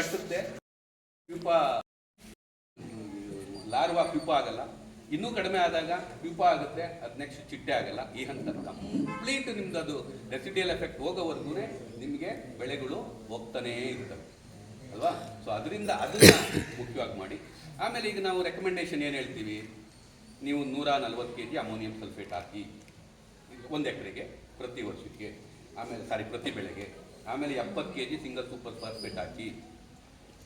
ಕಟ್ಟುತ್ತೆ. Pupa, larva pupa ಆಗಲ್ಲ. ಇನ್ನೂ ಕಡಿಮೆ ಆದಾಗ ಪ್ಯೂಪ ಆಗುತ್ತೆ, ಅದು ನೆಕ್ಸ್ಟ್ ಚಿಟ್ಟೆ ಆಗಲ್ಲ. ಈ ಹಂತ ಕಂಪ್ಲೀಟ್ ನಿಮ್ದು ಅದು ರೆಸಿಡಿಯಲ್ ಎಫೆಕ್ಟ್ ಹೋಗೋವರೆಗೂ ನಿಮಗೆ ಬೆಳೆಗಳು ಹೋಗ್ತಾನೇ ಇರ್ತವೆ ಅಲ್ವಾ? ಸೊ ಅದರಿಂದ ಅದನ್ನ ಮುಖ್ಯವಾಗಿ ಮಾಡಿ. ಆಮೇಲೆ ಈಗ ನಾವು ರೆಕಮೆಂಡೇಶನ್ ಏನು ಹೇಳ್ತೀವಿ? ನೀವು ನೂರ ನಲ್ವತ್ತು ಕೆ ಜಿ ಅಮೋನಿಯಂ ಸಲ್ಫೇಟ್ ಹಾಕಿ, ಒಂದು ಎಕರೆಗೆ ಪ್ರತಿ ವರ್ಷಕ್ಕೆ, ಆಮೇಲೆ ಸಾರಿ ಪ್ರತಿ ಬೆಳೆಗೆ, ಆಮೇಲೆ ಎಪ್ಪತ್ತು K G single super phosphate ಹಾಕಿ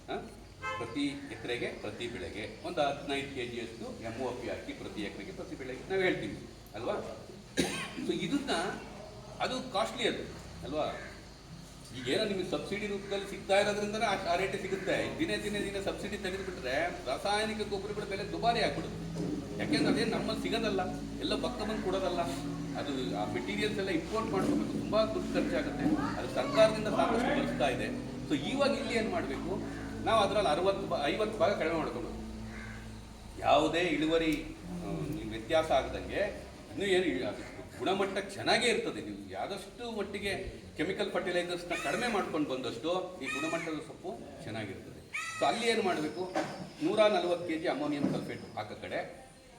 ಪ್ರತಿ ಎಕರೆಗೆ, ಪ್ರತಿ ಬೆಳೆಗೆ ಒಂದು ಹದಿನೈದು ಕೆ ಜಿಯಷ್ಟು ಎಂ ಒ ಪಿ ಹಾಕಿ ಪ್ರತಿ ಎಕರೆಗೆ ಪ್ರತಿ ಬೆಳೆಗೆ ನಾವು ಹೇಳ್ತೀವಿ, ಅಲ್ವಾ? ಸೊ ಇದನ್ನ ಅದು ಕಾಸ್ಟ್ಲಿ ಅದು, ಅಲ್ವಾ? ಈಗೇನೋ ನಿಮಗೆ ಸಬ್ಸಿಡಿ ರೂಪದಲ್ಲಿ ಸಿಗ್ತಾ ಇರೋದ್ರಿಂದನೇ ಆ- ರೇಟ್ ಸಿಗುತ್ತೆ. ದಿನೇ ದಿನೇ ದಿನೇ ಸಬ್ಸಿಡಿ ತೆಗೆದುಬಿಟ್ರೆ ರಾಸಾಯನಿಕ ಗೊಬ್ಬರಗಳ ಬೆಲೆ ದುಬಾರಿ ಆಗ್ಬಿಡುತ್ತೆ. ಯಾಕೆಂದ್ರೆ ಅದೇ ನಮ್ಮಲ್ಲಿ ಸಿಗೋದಲ್ಲ, ಎಲ್ಲ ಭಕ್ತ ಬಂದು ಕೊಡೋದಲ್ಲ. ಅದು ಆ ಮೆಟೀರಿಯಲ್ಸ್ ಎಲ್ಲ ಇಂಪೋರ್ಟ್ ಮಾಡ್ಕೋಬೇಕು, ತುಂಬ ದುಡ್ಡು ಖರ್ಚಾಗುತ್ತೆ. ಅದು ಸರ್ಕಾರದಿಂದ ಸಾಕಷ್ಟು ಬಳಸ್ತಾ ಇದೆ. ಸೊ ಇವಾಗ ಇಲ್ಲಿ ಏನು ಮಾಡಬೇಕು? ನಾವು ಅದರಲ್ಲಿ ಅರವತ್ತು ಐವತ್ತು ಭಾಗ ಕಡಿಮೆ ಮಾಡ್ಕೊಬೋದು. ಯಾವುದೇ ಇಳುವರಿ ವ್ಯತ್ಯಾಸ ಆಗದಂಗೆ ಇನ್ನೂ ಏನು ಗುಣಮಟ್ಟ ಚೆನ್ನಾಗೇ ಇರ್ತದೆ. ನೀವು ಆದಷ್ಟು ಮಟ್ಟಿಗೆ ಕೆಮಿಕಲ್ ಫರ್ಟಿಲೈಸರ್ಸ್ನ ಕಡಿಮೆ ಮಾಡ್ಕೊಂಡು ಬಂದಷ್ಟು ಈ ಗುಣಮಟ್ಟದ ಸೊಪ್ಪು ಚೆನ್ನಾಗಿರ್ತದೆ. ಸೊ ಅಲ್ಲಿ ಏನು ಮಾಡಬೇಕು? ನೂರ ನಲ್ವತ್ತು ಕೆ ಜಿ ಅಮೋನಿಯಂ ಸಲ್ಫೇಟ್ ಹಾಕೋ ಕಡೆ,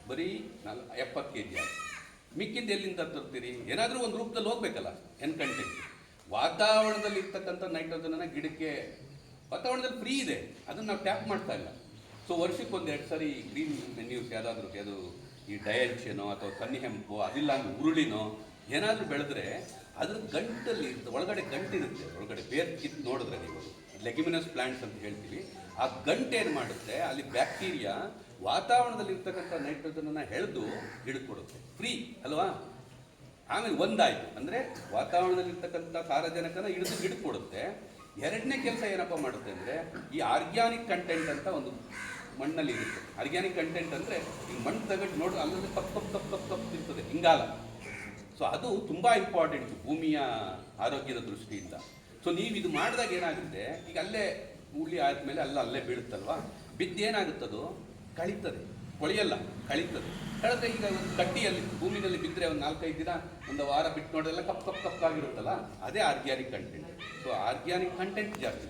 ಬರೀ ನಲ್, ಎಪ್ಪತ್ತು ಕೆ ಜಿ ಆಗಿ ಮಿಕ್ಕಿದ್ದು ಎಲ್ಲಿಂದ ತರ್ತೀರಿ? ಏನಾದರೂ ಒಂದು ರೂಪದಲ್ಲಿ ಹೋಗ್ಬೇಕಲ್ಲ ಎನ್ ಕಂಟೆಂಟ್ ವಾತಾವರಣದಲ್ಲಿ ಇರ್ತಕ್ಕಂಥ ನೈಟ್ರೋಜನನ್ನು ಗಿಡಕ್ಕೆ ವಾತಾವರಣದಲ್ಲಿ ಫ್ರೀ ಇದೆ. ಅದನ್ನು ನಾವು ಟ್ಯಾಪ್ ಮಾಡ್ತಾ ಇಲ್ಲ. ಸೊ ವರ್ಷಕ್ಕೆ ಒಂದು ಎರಡು ಸಾರಿ ಗ್ರೀನ್ ಮೆನ್ಯೂಸ್ ಯಾವುದಾದ್ರೂ ಅದು ಈ ಡಯಲ್ಷನೋ ಅಥವಾ ಸನ್ನಿ ಹೆಂಪೋ ಅದಿಲ್ಲ ಅಂದ್ರೆ ಉರುಳಿನೋ ಏನಾದರೂ ಬೆಳೆದ್ರೆ ಅದ್ರ ಗಂಟಲ್ಲಿ ಒಳಗಡೆ ಗಂಟಿರುತ್ತೆ. ಒಳಗಡೆ ಬೇರ್ ಕಿತ್ತು ನೋಡಿದ್ರೆ ನೀವು. ಲೆಗಿಮಿನಸ್ ಪ್ಲಾಂಟ್ಸ್ ಅಂತ ಹೇಳ್ತೀವಿ. ಆ ಗಂಟೆ ಏನು ಮಾಡುತ್ತೆ? ಅಲ್ಲಿ ಬ್ಯಾಕ್ಟೀರಿಯಾ ವಾತಾವರಣದಲ್ಲಿ ಇರ್ತಕ್ಕಂಥ ನೈಟ್ರೋಜನನ್ನು ಎಳೆದು ಗಿಡಕ್ಕೆ ಕೊಡುತ್ತೆ ಫ್ರೀ ಅಲ್ವಾ? ಆಮೇಲೆ ಒಂದಾಯ್ತು. ಅಂದ್ರೆ ವಾತಾವರಣದಲ್ಲಿರ್ತಕ್ಕಂಥ ಸಾರಜನಕನ ಹಿಡಿದು ಹಿಡ್ಕೊಡುತ್ತೆ ಕೊಡುತ್ತೆ ಎರಡನೇ ಕೆಲಸ ಏನಪ್ಪ ಮಾಡುತ್ತೆ ಅಂದರೆ ಈ ಆರ್ಗ್ಯಾನಿಕ್ ಕಂಟೆಂಟ್ ಅಂತ ಒಂದು ಮಣ್ಣಲ್ಲಿ ಇರುತ್ತೆ. ಆರ್ಗ್ಯಾನಿಕ್ ಕಂಟೆಂಟ್ ಅಂದರೆ ಈ ಮಣ್ಣು ತಗೊಂಡು ನೋಡಿ ಅಲ್ಲದೆ ತಪ್ಪು ತಪ್ಪು ತಪ್ಪು ತಪ್ಪು ತಪ್ಪು ಇರ್ತದೆ ಹಿಂಗಾಲ ಸೊ ಅದು ತುಂಬ ಇಂಪಾರ್ಟೆಂಟ್ ಭೂಮಿಯ ಆರೋಗ್ಯದ ದೃಷ್ಟಿಯಿಂದ. ಸೊ ನೀವು ಇದು ಮಾಡಿದಾಗ ಏನಾಗುತ್ತೆ, ಈಗ ಅಲ್ಲೇ ಉಳ್ಳಿ ಆದಮೇಲೆ ಅಲ್ಲ, ಅಲ್ಲೇ ಬೀಳುತ್ತಲ್ವಾ? ಬಿದ್ದೇನಾಗುತ್ತದು ಕಳೀತದೆ. ಕೊಳೆಯಲ್ಲ, ಕಳೀತದೆ. ಕಳೆದ್ರೆ ಈಗ ಒಂದು ಕಟ್ಟಿಯಲ್ಲಿ, ಭೂಮಿನಲ್ಲಿ ಬಿದ್ದರೆ ಒಂದು ನಾಲ್ಕೈದು ದಿನ, ಒಂದು ವಾರ ಬಿಟ್ಟು ನೋಡಿದ್ರೆ ಕಪ್ ಕಪ್ ಕಪ್ಪಾಗಿರುತ್ತಲ್ಲ ಅದೇ organic content so organic content ಜಾಸ್ತಿ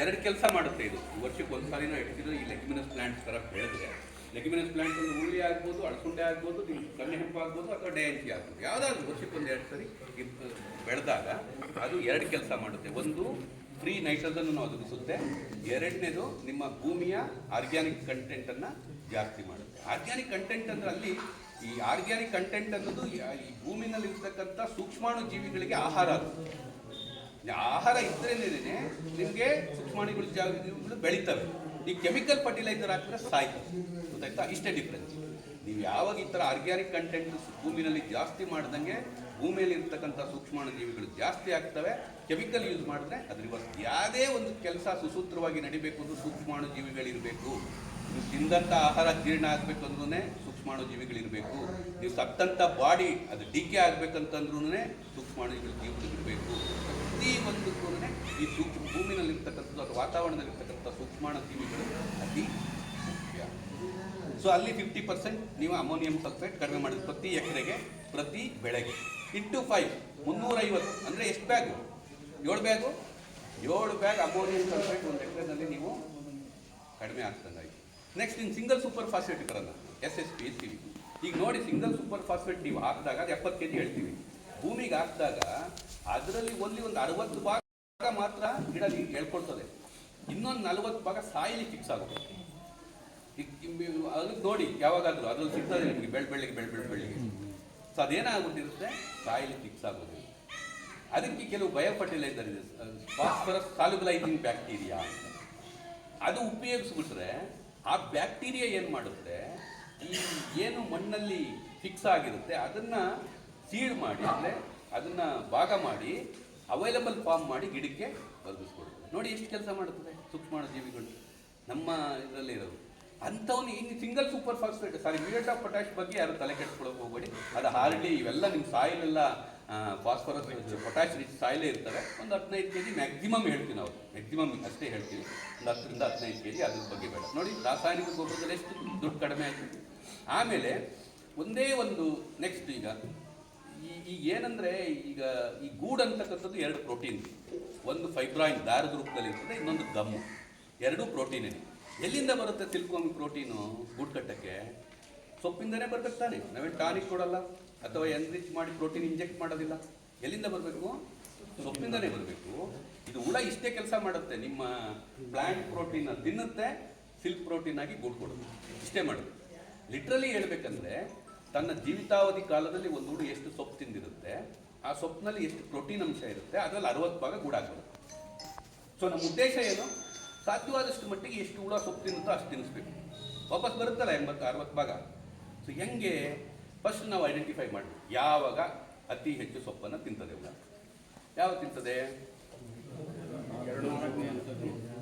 ಎರಡು ಕೆಲಸ ಮಾಡುತ್ತೆ ಇದು. ವರ್ಷಕ್ಕೆ ಒಂದು ಸಾರಿನೂ ಇಡ್ತಿದ್ರೆ ಈ ಲೆಗ್ಮಿನಸ್ ಪ್ಲಾಂಟ್ ಥರ ಬೆಳೆದ್ರೆ. ಲೆಗ್ಮಿನಸ್ ಪ್ಲಾಂಟ್ ಒಂದು ಉಳ್ಳಿ ಆಗ್ಬೋದು, ಅಳಸುಂಡೆ ಆಗ್ಬೋದು ಕಣ್ಣೆ ಹೆಂಪು ಆಗ್ಬೋದು ಅಥವಾ ಡೇಂಚಿ ಆಗ್ಬೋದು. ಯಾವುದಾದ್ರು ವರ್ಷಕ್ಕೆ ಒಂದು ಎರಡು ಸರಿ ಬೆಳೆದಾಗ ಅದು ಎರಡು ಕೆಲಸ ಮಾಡುತ್ತೆ. ಒಂದು ಫ್ರೀ ನೈಟ್ರೋಜನ್ ಒದಗಿಸುತ್ತೆ. ಎರಡನೇದು ನಿಮ್ಮ ಭೂಮಿಯ ಆರ್ಗ್ಯಾನಿಕ್ ಕಂಟೆಂಟನ್ನು ಜಾಸ್ತಿ ಮಾಡುತ್ತೆ. ಆರ್ಗ್ಯಾನಿಕ್ ಕಂಟೆಂಟ್ ಅಂದ್ರೆ ಅಲ್ಲಿ ಈ ಆರ್ಗ್ಯಾನಿಕ್ ಕಂಟೆಂಟ್ ಅನ್ನೋದು ಈ ಭೂಮಿನಲ್ಲಿ ಇರ್ತಕ್ಕಂಥ ಸೂಕ್ಷ್ಮಾಣು ಜೀವಿಗಳಿಗೆ ಆಹಾರ ಅದು. ಆಹಾರ ಇದ್ರೇನೆ ನಿಮಗೆ ಸೂಕ್ಷ್ಮಾಣುಗಳು ಜಾಗಗಳು ಬೆಳೀತವೆ. ಈ ಕೆಮಿಕಲ್ ಫರ್ಟಿಲೈಸರ್ ಹಾಕಿದ್ರೆ ಸಾಯ್ತವೆ ಗೊತ್ತಾಯ್ತಾ? ಇಷ್ಟೇ ಡಿಫ್ರೆನ್ಸ್ ನೀವು ಯಾವಾಗ ಈ ಥರ ಆರ್ಗ್ಯಾನಿಕ್ ಕಂಟೆಂಟ್ ಭೂಮಿನಲ್ಲಿ ಜಾಸ್ತಿ ಮಾಡ್ದಂಗೆ ಭೂಮಿಯಲ್ಲಿ ಇರ್ತಕ್ಕಂಥ ಸೂಕ್ಷ್ಮಾಣು ಜೀವಿಗಳು ಜಾಸ್ತಿ ಆಗ್ತವೆ ಕೆಮಿಕಲ್ ಯೂಸ್ ಮಾಡಿದ್ರೆ ಅದ್ರ ಯಾವುದೇ ಒಂದು ಕೆಲಸ ಸುಸೂತ್ರವಾಗಿ ನಡಿಬೇಕು ಅಂದ್ರೆ ಸೂಕ್ಷ್ಮಾಣು ಜೀವಿಗಳಿರಬೇಕು ನೀವು ತಿಂದಂಥ ಆಹಾರ ಜೀರ್ಣ ಆಗಬೇಕು ಅಂದ್ರೂ ಸೂಕ್ಷ್ಮಾಣು ಜೀವಿಗಳಿರಬೇಕು ನೀವು ಸತ್ತಂಥ ಬಾಡಿ ಅದು ಡಿಕೆ ಆಗ್ಬೇಕಂತಂದ್ರೂ ಸೂಕ್ಷ್ಮಾಣು ಜೀವಿಗಳು ಇರಬೇಕು. ಪ್ರತಿ ಒಂದಕ್ಕೂ ಈ ಸೂಕ್ಷ್ಮ ಭೂಮಿನಲ್ಲಿರ್ತಕ್ಕಂಥದ್ದು ಅಥವಾ ವಾತಾವರಣದಲ್ಲಿರ್ತಕ್ಕಂಥ ಸೂಕ್ಷ್ಮಾಣ ಜೀವಿಗಳು ಅತಿ ಮುಖ್ಯ. ಸೊ ಅಲ್ಲಿ ಫಿಫ್ಟಿ ಪರ್ಸೆಂಟ್ ನೀವು ಅಮೋನಿಯಂ ಸಲ್ಫೇಟ್ ಕಡಿಮೆ ಮಾಡಿದ್ರೆ ಪ್ರತಿ ಎಕರೆಗೆ, ಪ್ರತಿ ಬೆಳೆಗೆ. ಇಂಟು ಫೈವ್ ಮುನ್ನೂರೈವತ್ತು, ಅಂದರೆ ಎಷ್ಟು ಬ್ಯಾಗು ಏಳು ಬ್ಯಾಗು ಏಳು ಬ್ಯಾಗ್ ಅಮೋನಿಯಂ ಸಲ್ಫೇಟ್ ಒಂದು ಎಕರೆನಲ್ಲಿ ನೀವು ಕಡಿಮೆ ಆಗ್ತಂಗಾಯ್ತು. Next in single super phosphate ಇರಲ್ಲ ಎಸ್ ಎಸ್ ಪಿ ಸಿ ಈಗ ನೋಡಿ ಸಿಂಗಲ್ ಸೂಪರ್ ಫಾಸ್ಫೇಟ್ ನೀವು ಹಾಕಿದಾಗ ಅದು ಎಪ್ಪತ್ತು ಕೆ ಜಿ ಹೇಳ್ತೀವಿ. ಭೂಮಿಗೆ ಹಾಕಿದಾಗ ಅದರಲ್ಲಿ ಒಂದೇ ಒಂದು ಅರವತ್ತು ಭಾಗ ಮಾತ್ರ ಗಿಡ ಹೇಳ್ಕೊಡ್ತದೆ ಇನ್ನೊಂದು ನಲವತ್ತು ಭಾಗ ಸಾಯಿಲಿ ಫಿಕ್ಸ್ ಆಗುತ್ತೆ. ಅದಕ್ಕೆ ನೋಡಿ, ಯಾವಾಗಾದ್ರೂ ಅದ್ರಲ್ಲಿ ಸಿಗ್ತದೆ ನಿಮಗೆ, ಬೆಳ್, ಬೆಳ್ಳಿಗೆ, ಬೆಳ್ ಬೆಳ್, ಬೆಳ್ಳಿಗೆ. ಸೊ ಅದೇನಾಗ್ಬಿಟ್ಟಿರುತ್ತೆ? ಸಾಯಿಲಿ ಫಿಕ್ಸ್ ಆಗೋದು. ಅದಕ್ಕೆ ಕೆಲವು ಭಯಪಟ್ಟಿಲ್ಲ ಇದೆ. ಫಾಸ್ಫರಸ್ ಸಾಲುಬಲೈಸಿಂಗ್ ಬ್ಯಾಕ್ಟೀರಿಯಾ ಅದು ಉಪಯೋಗಿಸ್ಬಿಟ್ರೆ ಆ ಬ್ಯಾಕ್ಟೀರಿಯಾ ಏನು ಮಾಡುತ್ತೆ? ಈ ಏನು ಮಣ್ಣಲ್ಲಿ ಫಿಕ್ಸ್ ಆಗಿರುತ್ತೆ, ಅದನ್ನ ಸೀಡ್ ಮಾಡಿ ಅದನ್ನ ಭಾಗ ಮಾಡಿ ಅವೈಲಬಲ್ ಫಾರ್ಮ್ ಮಾಡಿ ಗಿಡಕ್ಕೆ ಬದಲಿಸ್ಕೊಡ್ತದೆ ನೋಡಿ ಎಷ್ಟು ಕೆಲಸ ಮಾಡುತ್ತದೆ ಸೂಕ್ಷ್ಮಾಣು ಜೀವಿಗಳು ನಮ್ಮ ಇದರಲ್ಲಿ ಇರೋದು. ಅಂಥವ್ನು ಇನ್ನು single super phosphate sorry muriate of potash ಬಗ್ಗೆ ಯಾರು ತಲೆ ಕೆಡ್ಸ್ಕೊಳಕ್ಕೆ ಹೋಗಬೇಡಿ. ಅದು ಹಾರ್ಡ್ಲಿ ಇವೆಲ್ಲ ನಿಮ್ಮ ಸಾಯಿಲ್ ಎಲ್ಲ ಫಾಸ್ಫರಸ್ ಪೊಟ್ಯಾಶ್ ರಿಚ್ ಸಾಯಿಲೇ ಇರ್ತವೆ. ಒಂದು ಹದಿನೈದು ಕೆ ಜಿ ಮ್ಯಾಕ್ಸಿಮಮ್ ಹೇಳ್ತೀವಿ ನಾವು. ಮ್ಯಾಕ್ಸಿಮಮ್ ಅಷ್ಟೇ ಹೇಳ್ತೀವಿ. ಒಂದು ಹತ್ತರಿಂದ ಹದಿನೈದು ಕೆ ಜಿ ಅದ್ರ ಬಗ್ಗೆ ಬೇಡ. ನೋಡಿ, ರಾಸಾಯನಿಕ ಗೊಬ್ಬರದಲ್ಲಿ ಎಷ್ಟು ದುಡ್ಡು ಕಡಿಮೆ ಆಗ್ತದೆ. ಆಮೇಲೆ ಒಂದೇ ಒಂದು ನೆಕ್ಸ್ಟ್ ಈಗ ಈಗ ಏನಂದ್ರೆ, ಈಗ ಈ ಗೂಡ್ ಅಂತಕ್ಕಂಥದ್ದು ಎರಡು ಪ್ರೋಟೀನ್. ಒಂದು ಫೈಬ್ರಾಯಿನ್ ದಾರದ ರೂಪದಲ್ಲಿ ಇರ್ತದೆ, ಇನ್ನೊಂದು ಗಮ್ಮು ಎರಡೂ ಪ್ರೋಟೀನೇ. ಎಲ್ಲಿಂದ ಬರುತ್ತೆ ತಿಳ್ಕೊಂಡು ಪ್ರೋಟೀನು ಗೂಡು ಕಟ್ಟಕ್ಕೆ? ಸೊಪ್ಪಿಂದನೇ ಬರ್ಬೇಕು ತಾನೇ ನಾವೇನು ಟಾನಿಕ್ ಕೊಡಲ್ಲ, ಅಥವಾ ಎನ್ರಿಚ್ ಮಾಡಿ ಪ್ರೋಟೀನ್ ಇಂಜೆಕ್ಟ್ ಮಾಡೋದಿಲ್ಲ. ಎಲ್ಲಿಂದ ಬರಬೇಕು? ಸೊಪ್ಪಿಂದನೇ ಬರಬೇಕು. ಇದು ಹುಳ ಇಷ್ಟೇ ಕೆಲಸ ಮಾಡುತ್ತೆ. ನಿಮ್ಮ ಪ್ಲಾಂಟ್ ಪ್ರೋಟೀನ್ ತಿನ್ನುತ್ತೆ, ಸಿಲ್ಕ್ ಪ್ರೋಟೀನ್ ಆಗಿ ಗೂಡು ಕೊಡುತ್ತೆ. ಇಷ್ಟೇ ಮಾಡುತ್ತೆ. ಲಿಟ್ರಲಿ ಹೇಳ್ಬೇಕಂದ್ರೆ ತನ್ನ ಜೀವಿತಾವಧಿ ಕಾಲದಲ್ಲಿ ಒಂದು ಹುಡು ಎಷ್ಟು ಸೊಪ್ಪು ತಿಂದಿರುತ್ತೆ, ಆ ಸೊಪ್ಪಿನಲ್ಲಿ ಎಷ್ಟು ಪ್ರೋಟೀನ್ ಅಂಶ ಇರುತ್ತೆ, ಅದರಲ್ಲಿ ಅರವತ್ತು ಭಾಗ ಗೂಡಾಗ್ಬಿಡುತ್ತೆ. ಸೊ ನಮ್ಮ ಉದ್ದೇಶ ಏನು? ಸಾಧ್ಯವಾದಷ್ಟು ಮಟ್ಟಿಗೆ ಎಷ್ಟು ಹುಳ ಸೊಪ್ಪು ತಿನ್ನುತ್ತೋ ಅಷ್ಟು ತಿನ್ನಿಸ್ಬೇಕು. ವಾಪಸ್ ಬರುತ್ತಲ್ಲ ಎಂಬತ್ತು, ಅರವತ್ತು ಭಾಗ? ಸೊ ಹೆಂಗೆ? ಫಸ್ಟ್ ನಾವು ಐಡೆಂಟಿಫೈ ಮಾಡಿ ಯಾವಾಗ ಅತಿ ಹೆಚ್ಚು ಸೊಪ್ಪನ್ನು ತಿಂತದೆ ಹುಳ? ಯಾವಾಗ ತಿಂತದೆ?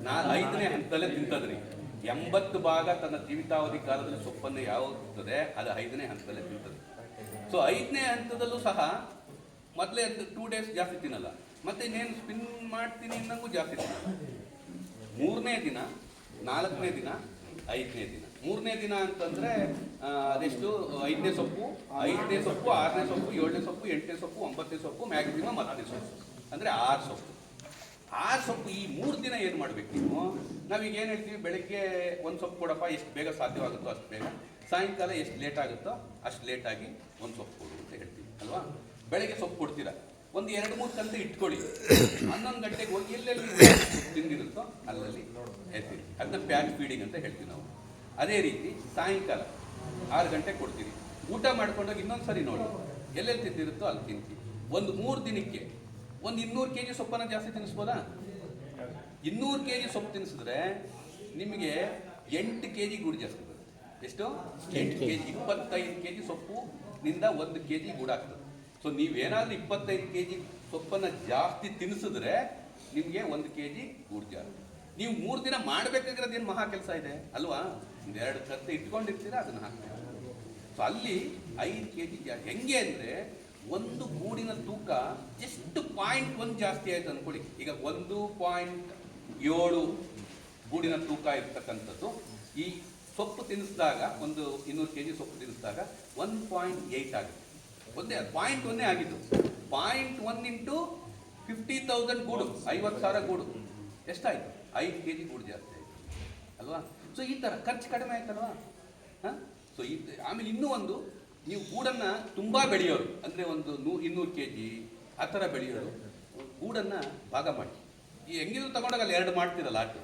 ನಾ ಐದನೇ ಹಂತದಲ್ಲೇ ತಿಂತದ್ರಿ. ಎಂಬತ್ತು ಭಾಗ ತನ್ನ ಜೀವಿತಾವಧಿ ಕಾಲದಲ್ಲಿ ಸೊಪ್ಪನ್ನು ಯಾವಾಗ ತಿಂತದೆ ಅದು ಐದನೇ ಹಂತದಲ್ಲಿ ತಿಂತದೆ ಸೊ ಐದನೇ ಹಂತದಲ್ಲೂ ಸಹ ಮೊದಲೇ ಟೂ ಡೇಸ್ ಜಾಸ್ತಿ ತಿನ್ನಲ್ಲ. ಮತ್ತೆ ಇನ್ನೇನು ಸ್ಪಿನ್ ಮಾಡ್ತೀನಿ ಇನ್ನಂಗೂ ಜಾಸ್ತಿ ತಿನ್ನಲ್ಲ. ಮೂರನೇ ದಿನ, ನಾಲ್ಕನೇ ದಿನ, ಐದನೇ ದಿನ. ಮೂರನೇ ದಿನ ಅಂತಂದ್ರೆ ಅದೆಷ್ಟು? ಐದನೇ ಸೊಪ್ಪು ಐದನೇ ಸೊಪ್ಪು, ಆರನೇ ಸೊಪ್ಪು, ಏಳನೇ ಸೊಪ್ಪು, ಎಂಟನೇ ಸೊಪ್ಪು, ಒಂಬತ್ತನೇ ಸೊಪ್ಪು ಮ್ಯಾಕ್ಸಿಮಮ್ ಹತ್ತನೇ ಸೊಪ್ಪು. ಅಂದ್ರೆ ಆರು ಸೊಪ್ಪು. ಆರು ಸೊಪ್ಪು ಈ ಮೂರು ದಿನ ಏನು ಮಾಡ್ಬೇಕು ನೀವು? ನಾವೀಗ ಏನು ಹೇಳ್ತೀವಿ, ಬೆಳಗ್ಗೆ ಒಂದು ಸೊಪ್ಪು ಕೊಡಪ್ಪ, ಎಷ್ಟು ಬೇಗ ಸಾಧ್ಯವಾಗುತ್ತೋ ಅಷ್ಟು ಬೇಗ. ಸಾಯಂಕಾಲ ಎಷ್ಟು ಲೇಟ್ ಆಗುತ್ತೋ ಅಷ್ಟು ಲೇಟಾಗಿ ಒಂದು ಸೊಪ್ಪು ಕೊಡು ಅಂತ ಹೇಳ್ತೀವಿ, ಅಲ್ವಾ? ಬೆಳಗ್ಗೆ ಸೊಪ್ಪು ಕೊಡ್ತೀರಾ. ಒಂದು ಎರಡು ಮೂರು ಕಂತು ಇಟ್ಕೊಳ್ಳಿ. ಹನ್ನೊಂದು ಗಂಟೆಗೆ ಹೋಗಿ ಎಲ್ಲೆಲ್ಲಿ ತಿಂದಿರುತ್ತೋ ಅಲ್ಲಲ್ಲಿ ಹೇಳ್ತೀವಿ ಅದನ್ನ ಪ್ಯಾಕ್ ಫೀಡಿಂಗ್ ಅಂತ ಹೇಳ್ತೀವಿ ನಾವು. ಅದೇ ರೀತಿ ಸಾಯಂಕಾಲ ಆರು ಗಂಟೆಗೆ ಕೊಡ್ತೀರಿ. ಊಟ ಮಾಡ್ಕೊಂಡೋಗಿ ಇನ್ನೊಂದು ಸರಿ ನೋಡಿ, ಎಲ್ಲೆಲ್ಲಿ ತಿಂದಿರುತ್ತೋ ಅಲ್ಲಿ ತಿಂತೀವಿ ಒಂದು ಮೂರು ದಿನಕ್ಕೆ ಒಂದು ಇನ್ನೂರು ಕೆ ಜಿ ಸೊಪ್ಪನ್ನು ಜಾಸ್ತಿ ತಿನ್ನಿಸ್ಬೋದಾ? ಇನ್ನೂರು ಕೆಜಿ ಸೊಪ್ಪು ತಿನ್ನಿಸಿದ್ರೆ ನಿಮಗೆ ಎಂಟು ಕೆ ಜಿ ಗೂಡು ಜಾಸ್ತಿ ಬರುತ್ತೆ. ಎಷ್ಟು? ಎಂಟು ಕೆ ಜಿ ಇಪ್ಪತ್ತೈದು ಕೆ ಜಿ ಸೊಪ್ಪು ನಿಂದ ಒಂದು ಕೆ ಜಿ ಗೂಡಾಗ್ತದೆ ಸೊ ನೀವೇನಾದ್ರೂ ಇಪ್ಪತ್ತೈದು ಕೆ ಜಿ ಸೊಪ್ಪನ್ನು ಜಾಸ್ತಿ ತಿನ್ನಿಸಿದ್ರೆ ನಿಮಗೆ ಒಂದು ಕೆ ಜಿ ಗೂಡು ಜಾಸ್ತಿ. ನೀವು ಮೂರು ದಿನ ಮಾಡಬೇಕಾಗಿರೋದು ಏನು ಮಹಾ ಕೆಲಸ ಇದೆ? ಅಲ್ವಾ? ಒಂದೆರಡು ಕತ್ತೆ ಇಟ್ಕೊಂಡಿರ್ತೀರಾ ಅದನ್ನು ಹಾಕ್ತೀರ? ಸೊ ಅಲ್ಲಿ ಐದು ಕೆ ಜಿ ಜಾಸ್ತಿ. ಹೆಂಗೆ ಅಂದರೆ ಒಂದು ಗೂಡಿನ ತೂಕ ಎಷ್ಟು ಪಾಯಿಂಟ್ ಒಂದು ಜಾಸ್ತಿ ಆಯ್ತು ಅನ್ಕೊಳ್ಳಿ. ಈಗ ಒಂದು ಪಾಯಿಂಟ್ ಏಳು ಗೂಡಿನ ತೂಕ ಇರ್ತಕ್ಕಂಥದ್ದು. ಈ ಸೊಪ್ಪು ತಿನ್ನಿಸಿದಾಗ ಒಂದು ಇನ್ನೂರು ಕೆ ಜಿ ಸೊಪ್ಪು ತಿನ್ನಿಸಿದಾಗ ಒನ್ ಪಾಯಿಂಟ್ ಏಯ್ಟ್ ಆಗುತ್ತೆ. ಒಂದೇ ಪಾಯಿಂಟ್ ಒಂದೇ ಆಗಿದ್ದು. Point one into fifty thousand ಗೂಡು, ಐವತ್ತು ಸಾವಿರ ಗೂಡು. ಎಷ್ಟಾಯಿತು? ಐದು ಕೆ ಜಿ ಗೂಡು ಜಾಸ್ತಿ ಆಯಿತು. ಅಲ್ವಾ? ಸೊ ಈ ಥರ ಖರ್ಚು ಕಡಿಮೆ ಆಯ್ತಲ್ವಾ? ಹಾಂ? ಸೊ ಈ, ಆಮೇಲೆ ಇನ್ನೂ ಒಂದು ನೀವು ಗೂಡನ್ನು ತುಂಬ ಬೆಳೆಯೋರು. ಅಂದರೆ ಒಂದು ನೂ, ಇನ್ನೂರು ಕೆ ಜಿ ಆ ಥರ ಬೆಳೆಯೋರು. ಗೂಡನ್ನು ಭಾಗ ಮಾಡಿ. ಈ ಹೆಂಗಿದ್ರು ತಗೊಂಡಾಗ ಅಲ್ಲಿ ಎರಡು ಮಾಡ್ತೀರಲ್ಲ ಲಾಟು.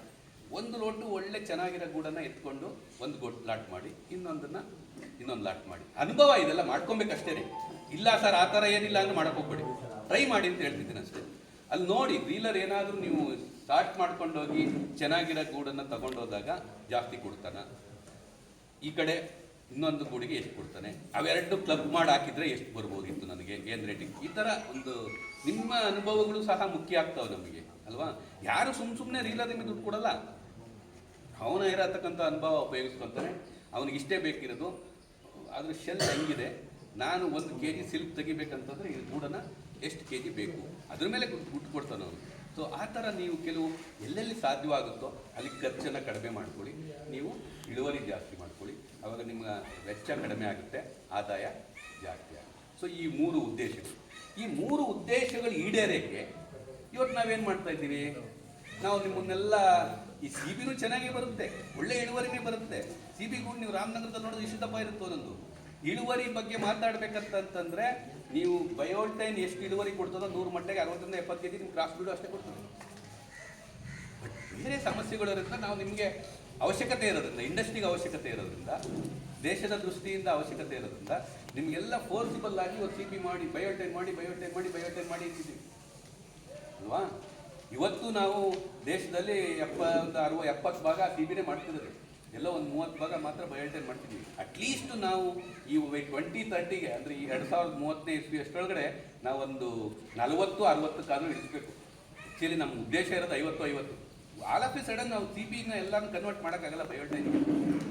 ಒಂದು ಲೋಟು ಒಳ್ಳೆ ಚೆನ್ನಾಗಿರೋ ಗೂಡನ್ನು ಎತ್ಕೊಂಡು ಒಂದು ಗೋಟ್ ಲಾಟ್ ಮಾಡಿ, ಇನ್ನೊಂದನ್ನು ಇನ್ನೊಂದು ಲಾಟ್ ಮಾಡಿ. ಅನುಭವ ಇದೆಲ್ಲ ಮಾಡ್ಕೊಬೇಕಷ್ಟೇ ಇಲ್ಲ ಸರ್, ಆ ಥರ ಏನಿಲ್ಲ ಅಂದ್ರೆ ಮಾಡಕ್ಕೆ ಹೋಗ್ಬೇಡಿ. ಟ್ರೈ ಮಾಡಿ ಅಂತ ಹೇಳ್ತಿದ್ದೀನಿ ಅಷ್ಟೇ. ಅಲ್ಲಿ ನೋಡಿ ಡೀಲರ್ ಏನಾದರೂ ನೀವು ಸ್ಟಾರ್ಟ್ ಮಾಡ್ಕೊಂಡೋಗಿ ಚೆನ್ನಾಗಿರೋ ಗೂಡನ್ನು ತಗೊಂಡೋದಾಗ ಜಾಸ್ತಿ ಕೊಡ್ತಾನ. ಈ ಕಡೆ ಇನ್ನೊಂದು ಗೂಡಿಗೆ ಎಷ್ಟು ಕೊಡ್ತಾನೆ? ಅವೆರಡು ಕ್ಲಬ್ ಮಾಡಿ ಹಾಕಿದ್ರೆ ಎಷ್ಟು ಬರ್ಬೋದಿತ್ತು ನನಗೆ? ಏನು ರೇಟಿಂಗ್ ಈ ಥರ ಒಂದು ನಿಮ್ಮ ಅನುಭವಗಳು ಸಹ ಮುಖ್ಯ ಆಗ್ತಾವೆ ನಮಗೆ, ಅಲ್ವಾ? ಯಾರು ಸುಮ್ಮ ಸುಮ್ಮನೆ ರೀಲರಿಂದ ದುಡ್ಡು ಕೊಡಲ್ಲ. ಅವನ ಇರತಕ್ಕಂಥ ಅನುಭವ ಉಪಯೋಗಿಸ್ಕೊತಾನೆ. ಅವನಿಗೆ ಇಷ್ಟೇ ಬೇಕಿರೋದು ಅದ್ರ ಶೆಲ್ ಹೆಂಗಿದೆ? ನಾನು ಒಂದು ಕೆ ಜಿ ಸಿಲ್ಕ್ ತೆಗಿಬೇಕಂತಂದ್ರೆ ಈ ಗೂಡನ್ನು ಎಷ್ಟು ಕೆ ಜಿ ಬೇಕು? ಅದ್ರ ಮೇಲೆ ದುಡ್ಡು ಕೊಡ್ತಾನೆ ಅವನು. ಸೊ ಆ ಥರ ನೀವು ಕೆಲವು ಎಲ್ಲೆಲ್ಲಿ ಸಾಧ್ಯವಾಗುತ್ತೋ, ಅಲ್ಲಿ ಖರ್ಚನ್ನು ಕಡಿಮೆ ಮಾಡ್ಕೊಳ್ಳಿ. ನೀವು ಇಳುವರಿ ಜಾಸ್ತಿ ಮಾಡ್ಕೊಳ್ಳಿ. ಆವಾಗ ನಿಮ್ಮ ವೆಚ್ಚ ಕಡಿಮೆ ಆಗುತ್ತೆ, ಆದಾಯ ಜಾಸ್ತಿ ಆಗುತ್ತೆ. ಸೊ ಈ ಮೂರು ಉದ್ದೇಶಗಳು. ಈ ಮೂರು ಉದ್ದೇಶಗಳು ಈಡೇರಕ್ಕೆ ಇವತ್ತು ನಾವೇನು ಮಾಡ್ತಾ ಇದ್ದೀವಿ? ನಾವು ನಿಮ್ಮನ್ನೆಲ್ಲ ಈ ಸಿ ಬಿನೂ ಚೆನ್ನಾಗಿ ಬರುತ್ತೆ, ಒಳ್ಳೆ ಇಳುವರಿನೇ ಬರುತ್ತೆ. ಸಿ ಬಿ ಕೂಡ ನೀವು ರಾಮನಗರದಲ್ಲಿ ನೋಡೋದು ಇಷ್ಟು ದಪ್ಪ ಇರುತ್ತೆ ಒಂದೊಂದು ಇಳುವರಿ ಬಗ್ಗೆ ಮಾತಾಡ್ಬೇಕಂತಂದ್ರೆ ನೀವು ಬಯೋಟೈನ್ ಎಷ್ಟು ಇಳುವರಿ ಕೊಡ್ತದೋ ನೂರು ಮಟ್ಟಿಗೆ ಅರವತ್ತರಿಂದ ಎಪ್ಪತ್ತು ಕೆ ಜಿ ನಿಮ್ಗೆ ಕ್ರಾಸ್ ಬಿಡು ಅಷ್ಟೇ ಕೊಡ್ತದೆ ಬೇರೆ ಸಮಸ್ಯೆಗಳು ಇರುತ್ತೆ, ನಾವು ನಿಮಗೆ ಅವಶ್ಯಕತೆ ಇರೋದ್ರಿಂದ ಇಂಡಸ್ಟ್ರಿಗೆ ಅವಶ್ಯಕತೆ ಇರೋದ್ರಿಂದ, ದೇಶದ ದೃಷ್ಟಿಯಿಂದ ಅವಶ್ಯಕತೆ ಇರೋದ್ರಿಂದ ನಿಮಗೆಲ್ಲ ಫೋರ್ಸಿಬಲ್ ಆಗಿ ಒಂದು ಸಿ ಮಾಡಿ ಬಯೋಟೈನ್ ಮಾಡಿ ಬಯೋಟೈನ್ ಮಾಡಿ ಬಯೋಟೆಕ್ ಮಾಡಿ ಇಟ್ಟಿದ್ದೀವಿ ಅಲ್ವಾ? ಇವತ್ತು ನಾವು ದೇಶದಲ್ಲಿ ಎಪ್ಪ ಒಂದು ಅರವ ಎಪ್ಪತ್ತು ಭಾಗ ಸಿ ಬಿನೇ ಮಾಡ್ತಿದ್ದೀವಿ ಎಲ್ಲೋ ಒಂದು ಮೂವತ್ತು ಭಾಗ ಮಾತ್ರ ಬಯೋಟೈನ್ ಮಾಡ್ತಿದ್ದೀವಿ. ಅಟ್ಲೀಸ್ಟ್ ನಾವು ಈ ಟ್ವೆಂಟಿ ತರ್ಟಿಗೆ ಅಂದರೆ ಈ ಎರಡು ಸಾವಿರದ ಮೂವತ್ತನೇ ಇಸ್ವಿ ಅಷ್ಟೊಳಗಡೆ ನಾವೊಂದು ನಲವತ್ತು ಅರವತ್ತಕ್ಕಾದ್ರೂ ಇಳಿಸ್ಬೇಕು. ಆ್ಯಕ್ಚುಲಿ ನಮ್ಮ ಉದ್ದೇಶ ಇರೋದು ಐವತ್ತು ಐವತ್ತು. ಆಲ್ ಆಫ್ ಎ ಸಡನ್ ನಾವು ಸಿ ಬಿನ ಎಲ್ಲಾನು ಕನ್ವರ್ಟ್ ಮಾಡೋಕ್ಕಾಗಲ್ಲ ಬಯೋಟೈನ್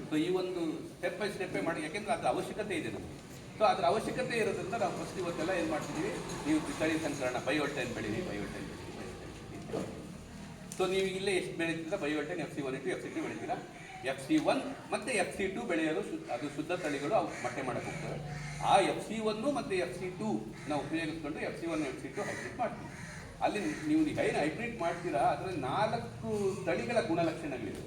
ಸೊ ಈ ಒಂದು ಸ್ಟೆಪ್ ಬೈ ಸ್ಟೆಪ್ಪೇ ಮಾಡಿ, ಯಾಕೆಂದ್ರೆ ಅದರ ಅವಶ್ಯಕತೆ ಇದೆ ನಮಗೆ. ಸೊ ಅದರ ಅವಶ್ಯಕತೆ ಇರೋದ್ರಿಂದ ನಾವು ಫಸ್ಟ್ ಇವತ್ತೆಲ್ಲ ಏನು ಮಾಡ್ತಿದ್ದೀವಿ ನೀವು ತಳಿ ಸಂಕರಣ ಬಯೋಟೈನ್ ಬೆಳೀರಿ ಬಯೋಟೈನ್ ಸೊ ನೀವು ಇಲ್ಲೇ ಎಷ್ಟು ಬೆಳೀತೀರಾ? Bivoltine F C one into F C two ಬೆಳೀತೀರ? F C one ಮತ್ತು ಎಫ್ ಸಿ ಟು ಬೆಳೆಯಲು ಅದು ಶುದ್ಧ ತಳಿಗಳು ಅವು ಮೊಟ್ಟೆ ಮಾಡಕ್ಕೆ ಹೋಗ್ತವೆ. ಆ ಎಫ್ ಸಿ ಒನ್ನು ಮತ್ತು ಎಫ್ ಸಿ ಟು ನಾವು ಉಪಯೋಗಿಸ್ಕೊಂಡು F C one F C two hybrid ಮಾಡ್ತೀವಿ. ಅಲ್ಲಿ ನೀವು ಏನು ಹೈಬ್ರಿಡ್ ಮಾಡ್ತೀರಾ, ಅದರಲ್ಲಿ ನಾಲ್ಕು ತಳಿಗಳ ಗುಣಲಕ್ಷಣಗಳಿವೆ.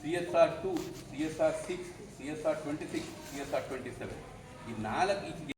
C S R two C S R six C S R twenty six C S R twenty seven ಈ ನಾಲ್ಕು